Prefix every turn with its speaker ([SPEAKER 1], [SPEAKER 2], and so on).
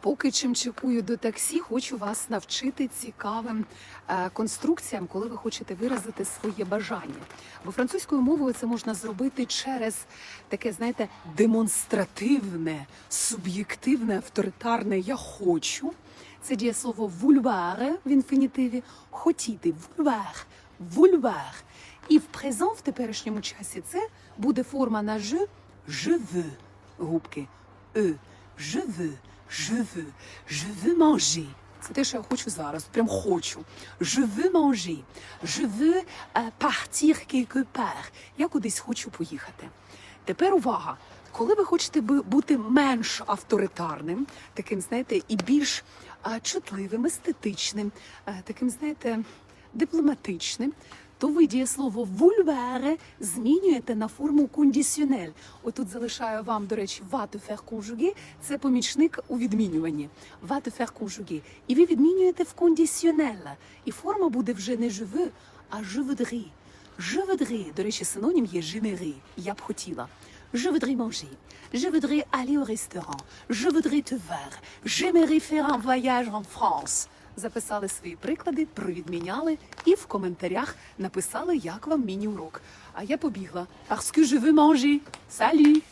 [SPEAKER 1] Поки чимчикую до таксі, хочу вас навчити цікавим е, конструкціям, коли ви хочете виразити своє бажання. Бо французькою мовою це можна зробити через таке, знаєте, демонстративне, суб'єктивне, авторитарне я хочу. Це дієслово vouloir в інфінітиві хотіти, vouloir, vouloir. І в презент в теперішньому часі це буде форма на je veux, губки, e, je veux, je veux, je veux manger. Це те, що я хочу зараз, прям хочу. Je veux manger. Je veux euh, partir quelque part. Я кудись хочу поїхати. Тепер увага. Коли ви хочете бути менш авторитарним, таким, знаєте, і більш чутливим, естетичним, таким, знаєте, дипломатичним, то ви дієслово вульваре змінюєте на форму кондиціонель. Отут залишаю вам, до речі, te faire. Це помічник у відмінюванні. Va te. І ви відмінюєте в кондиціонель. І форма буде вже не veux, а je voudrais. До речі, синонім є j'aimerais, я б хотіла. Je voudrais manger. Je voudrais aller au restaurant. Je voudrais te voir. J'aimerais faire un voyage en France. Записали свої приклади, провідміняли і в коментарях написали, як вам міні-урок. А я побігла. Parce que je veux manger. Salut!